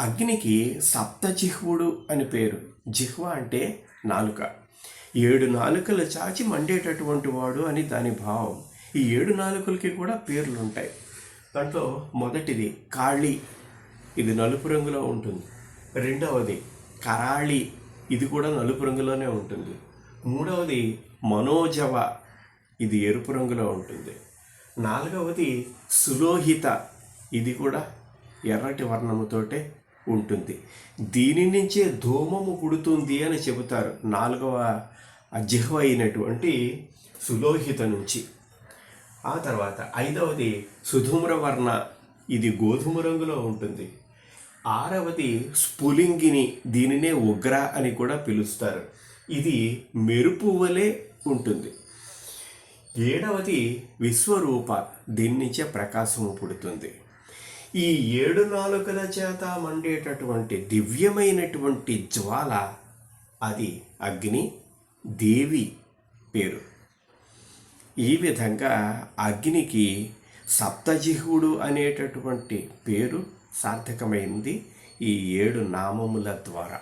అగ్నికి సప్తజిహ్వుడు అని పేరు. జిహ్వ అంటే నాలుక. ఏడు నాలుకలు చాచి మండేటటువంటి వాడు అని దాని భావం. ఈ ఏడు నాలుకలకి కూడా పేర్లు ఉంటాయి దాంట్లో మొదటిది కాళి. ఇది నలుపు రంగులో ఉంటుంది. రెండవది కరాళి. ఇది కూడా నలుపు రంగులోనే ఉంటుంది. మూడవది మనోజవ. ఇది ఎరుపు రంగులో ఉంటుంది. నాలుగవది సులోహిత. ఇది కూడా ఎర్రటి వర్ణముతోటే ఉంటుంది. దీని నుంచే ధూమము పుడుతుంది అని చెబుతారు. నాలుగవ జిహ్వ అయినటువంటి సులోహిత నుంచి. ఆ తర్వాత ఐదవది సుధూమ్రవర్ణ ఇది గోధుమ రంగులో ఉంటుంది. ఆరవది స్ఫులింగిని దీనినే ఉగ్ర అని కూడా పిలుస్తారు. ఇది మెరుపు వలె ఉంటుంది. ఏడవది విశ్వరూప. దీని నుంచే ప్రకాశము పుడుతుంది. ఈ ఏడు నాలుకల చేత మండేటటువంటి దివ్యమైనటువంటి జ్వాల అది అగ్ని దేవి పేరు. ఈ విధంగా అగ్నికి సప్తజిహుడు అనేటటువంటి పేరు సార్థకమైంది ఈ ఏడు నామముల ద్వారా.